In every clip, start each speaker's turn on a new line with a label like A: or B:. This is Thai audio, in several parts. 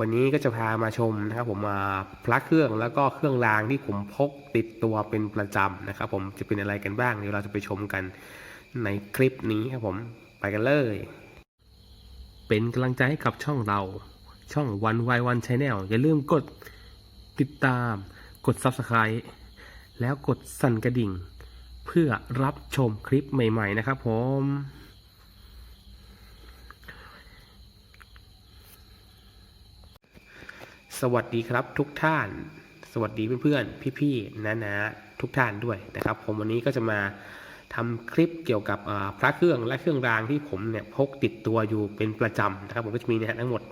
A: วันนี้ก็จะพามาชมนะครับผมมาพระเครื่องแล้วก็เครื่องรางที่ผมพกติดตัวเป็นประจำนะครับผมจะเป็นอะไรกันบ้างเดี๋ยวเราจะไปชมกันในคลิปนี้ครับผมไปกันเลย เป็นกำลังใจให้กับช่องเรา ช่อง One y One Channel อย่าลืมกดติดตามกด Subscribe แล้วกดสั่นกระดิ่ง เพื่อรับชมคลิปใหม่ ๆ นะครับผม สวัสดีครับทุกท่าน สวัสดีเพื่อนๆพี่ๆนะๆทุกท่านด้วยนะครับ ผมวันนี้ก็จะมาทำคลิปเกี่ยวกับพระเครื่องและเครื่องรางที่ผมเนี่ยพกติดตัวอยู่เป็นประจำนะครับ ผมก็จะมีนะฮะทั้งหมด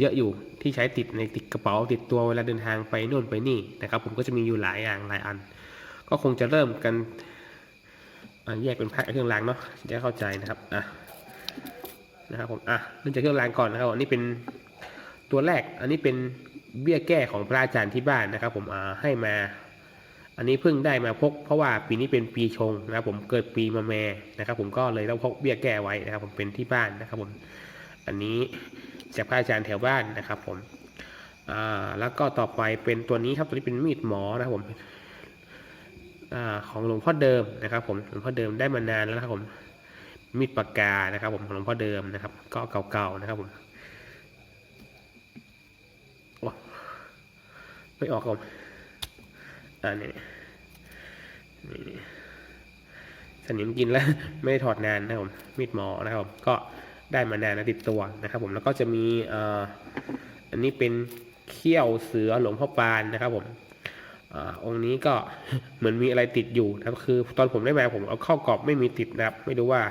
A: เยอะอยู่ที่ใช้ติดในติดกระเป๋าติดตัวเวลาเดินทางไปโน่นไปนี่นะครับ ผมก็จะมีอยู่หลายอย่างหลายอัน ก็คงจะเริ่มกันแยกเป็นพระเครื่องรางเนาะจะเข้าใจนะครับอะนะครับผมอะเริ่มจากเครื่องรางก่อนนะครับอันนี้เป็น ตัวแรกอันนี้เป็นเบี้ยแก้ของพระอาจารย์ที่บ้านนะครับ ผมให้มา อันนี้เพิ่งได้มาพก เพราะว่าปีนี้เป็นปีชงนะครับ ผมเกิดปีมะแม่นะครับ ผมก็เลยต้องพกเบี้ยแก้ไว้นะครับ ผมเป็นที่บ้านนะครับ ผม อันนี้จากพระอาจารย์แถวบ้านนะครับ ผมอ่าแล้วก็ต่อไปเป็นตัวนี้ครับตัวนี้เป็นมีดหมอนะครับ ผมอ่าของหลวงพ่อเดิมนะครับ ผมหลวงพ่อเดิมได้มานานแล้วนะครับผมมีดปากกานะครับ ผมของหลวงพ่อเดิมนะครับ ก็เก่าๆนะครับผม ไม่ออกผมอ่านี่นี่นี่สนิมกินแล้วไม่ได้ถอดนานนะครับผมมีดหมอนะครับผมก็ได้มานานนะติดตัวนะครับ ผมแล้วก็จะมีอ่ออันนี้เป็นเขี้ยวเสือหลวงพ่อปานนะครับ ผมอาองค์นี้ก็เหมือนมีอะไรติดอยู่นะครับคือ ตอนผมได้มาผมเอาเข้ากรอบไม่มีติดนะครับ ไม่รู้ว่า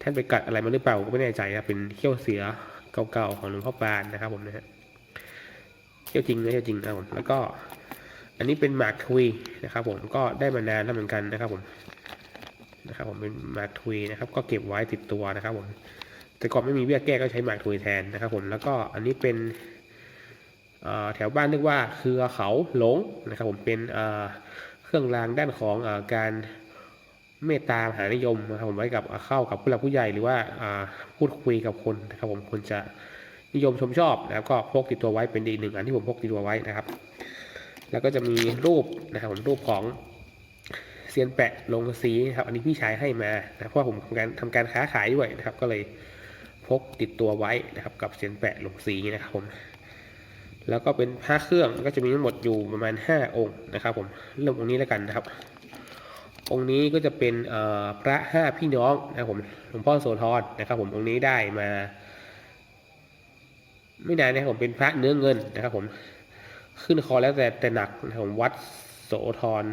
A: ท่านไปกัดอะไรมาหรือเปล่าก็ไม่แน่ใจนะครับเป็นเขี้ยวเสือเก่าๆของหลวงพ่อปานนะครับ ผมนะฮะ เที่ยวจริงนะเที่ยวจริงนะผมแล้วก็ อันนี้เป็นหมากทุยนะครับ ผมก็ได้มานานแล้วเหมือนกันนะครับผมนะครับผมเป็นหมากทุยนะครับ ก็เก็บไว้ติดตัวนะครับ ผม แต่ก่อนไม่มีเบี้ยแก้ก็ใช้หมากทุยแทนนะครับ ผมแล้วก็อันนี้เป็นแถวบ้านเรียกว่าเครือเขาหลงนะครับ ผมเป็นเครื่องรางด้านของอการเมตตามหานิยมนะครับผมไว้กับเข้ากับผู้หลักผู้ใหญ่หรือว่าพูดคุยกับคนนะครับ ผมคนจะ นิยมชมชอบนะครับก็พกติดตัวไว้เป็นอีกหนึ่งอันที่ผมพกติดตัวไว้นะครับ แล้วก็จะมีรูปนะครับผมรูปของเซียนแปะลงสีนะครับ อันนี้พี่ชายให้มานะเพราะผมทำการทำการค้าขายด้วยนะครับ ก็เลยพกติดตัวไว้นะครับ กับเซียนแปะลงสีนะครับผมแล้วก็เป็นผ้าเครื่องก็จะมีทั้งหมดอยู่ประมาณ 5 องค์นะครับ ผมเริ่มองค์นี้แล้วกันนะครับ องค์นี้ก็จะเป็นเอ่อพระห้าพี่น้องนะครับผมหลวงพ่อโสธรนะครับ ผมองค์นี้ได้มา ไม่นานนะครับผมเป็นพระเนื้อเงินนะครับผมขึ้นคอแล้วแต่แต่หนักนะครับผมวัดโสธร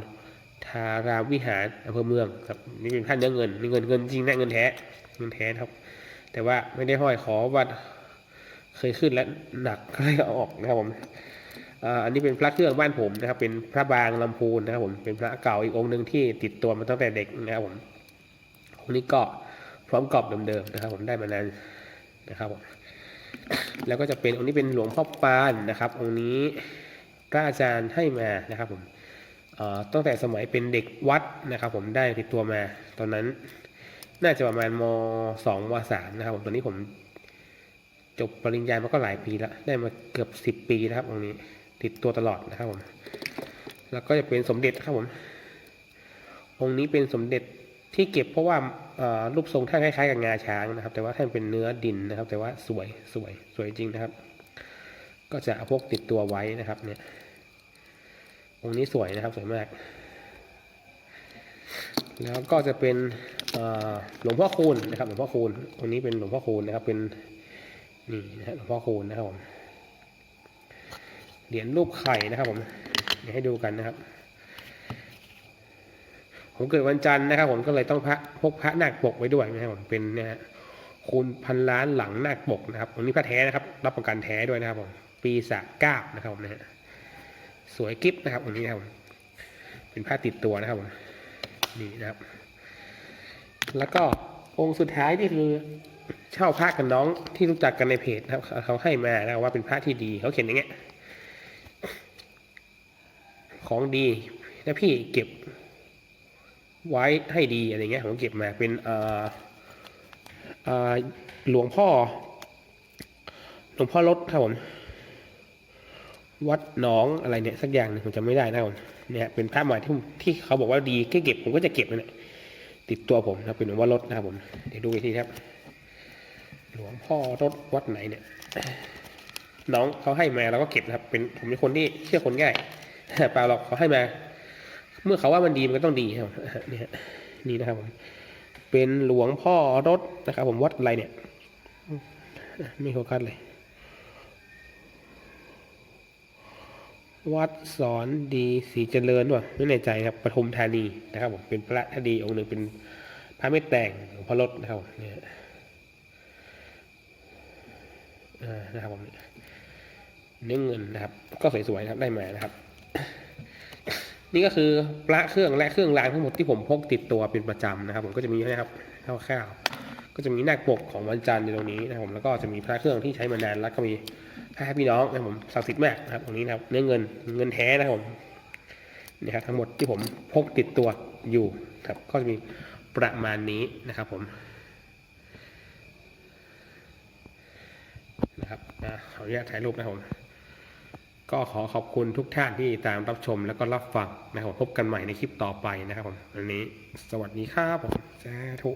A: ธารามวิหารอำเภอเมืองครับนี่เป็นพระเนื้อเงินมีเงินเงินจริงนะเงินแท้เงินแท้ครับ แต่ว่าไม่ได้ห้อยขอวัดเคยขึ้นแล้วหนักก็เลยเอาออกนะครับผมอันนี้เป็นพระเครื่องบ้านผมนะครับ เป็นพระบางลำพูนนะครับผมเป็นพระเก่าอีกองค์หนึ่งที่ติดตัวมาตั้งแต่เด็กนะครับผมองค์นี้ก็พร้อมกรอบเดิมๆนะครับ ผมได้มานานนะครับผม แล้วก็จะเป็นองค์นี้เป็นหลวงพ่อปานนะครับ องค์นี้พระอาจารย์ให้มานะครับผมตั้งแต่สมัยเป็นเด็กวัดนะครับ ผมได้ติดตัวมา ตอนนั้นน่าจะประมาณมสองมสามนะครับผมตอนนี้ผมจบปริญญามาก็หลายปีแล้ว ได้มาเกือบสิบปีแล้วครับ องค์นี้ติดตัวตลอดนะครับผม แล้วก็จะเป็นสมเด็จครับผม องค์นี้เป็นสมเด็จที่เก็บเพราะว่า รูปทรงท่านคล้ายๆกับงาช้างนะครับ แต่ว่าท่านเป็นเนื้อดินนะครับ แต่ว่าสวยสวยสวยจริงนะครับ ก็จะพกติดตัวไว้นะครับ เนี่ยองค์นี้สวยนะครับสวยมาก แล้วก็จะเป็นหลวงพ่อคูณนะครับ หลวงพ่อคูณองค์นี้เป็นหลวงพ่อคูณนะครับ เป็นนี่นะฮะหลวงพ่อคูณนะครับผมเหรียญรูปไข่นะครับผมเดี๋ยให้ดูกันนะครับ ผมเกิดวันจันทร์นะครับ ผมก็เลยต้องพระพกพระนาคปกไว้ด้วยนะครับผมเป็นเนี่ยฮะคูณพันล้านหลังนาคปกนะครับองนี้พระแท้นะครับ รับประกันแท้ด้วยนะครับผมปีสะเก้านะครับผมนะฮะสวยกิฟนะครับองนี้นะครับเป็นผ้าติดตัวนะครับผมนี่นะครับ แล้วก็องค์สุดท้ายนี่คือเช่าพระกับน้องที่รู้จักกันในเพจนะครับ เขาให้มานะว่าเป็นพระที่ดีเขาเขียนอย่างเงี้ยของดีแล้วพี่เก็บ ไว้ให้ดีอะไรเงี้ยผมเก็บมาเป็นหลวงพ่อ หลวงพ่อรถครับผมวัดหนองอะไรเนี่ยสักอย่างหนึงผมจำไม่ได้นะครับผมเนี่ยเป็นพระใหม่ที่ที่เขาบอกว่าดีแค่เก็บผมก็จะเก็บนะเนี่ยติดตัวผมนะเป็นหลวงพ่อรถนะครับผมเดี๋ยวดูอีกทีครับ หลวงพ่อรถวัดไหนเนี่ย น้องเขาให้มาเราก็เก็บนะครับ เป็นผมเป็นคนที่เชื่อคนง่ายเปล่าหรอกเขาให้มา เมื่อเขาว่ามันดีมันก็ต้องดีครับเนี่ยนี่นะครับผมเป็นหลวงพ่อรถนะครับ ผมวัดอะไรเนี่ย ไม่โฟกัสเลย วัดสอนดีสีเจริญว่ะไม่แน่ใจครับปทุมธานีนะครับผมเป็นพระทดีองค์หนึ่งเป็นพระเม็ดแต่งหลวงพ่อรถนะครับผมเนี่ยนะครับผมเนื้อเงินนะครับ ก็สวยๆนะครับได้มานะครับ นี่ก็คือพระเครื่องและเครื่องรางทั้งหมดที่ผมพกติดตัวเป็นประจำนะครับ ผมก็จะมีนะครับคร่าวๆก็จะมีหน้าปกของวันจันทร์ในตรงนี้นะครับผมแล้วก็จะมีพระเครื่องที่ใช้มานานแล้วก็มีพระพี่น้องนะครับผมศักดิ์สิทธิ์มากนะครับตรงนี้นะครับเนื้อเงินเงินแท้นะครับผมนี่ครับทั้งหมดที่ผมพกติดตัวอยู่ครับก็จะมีประมาณนี้นะครับผมนะครับขออนุญาตถ่ายรูปนะครับผม ก็ขอขอบคุณทุกท่านที่ตามรับชมแล้วก็รับฟังนะครับพบกันใหม่ในคลิปต่อไปนะครับผมวันนี้สวัสดีครับผมสาธุ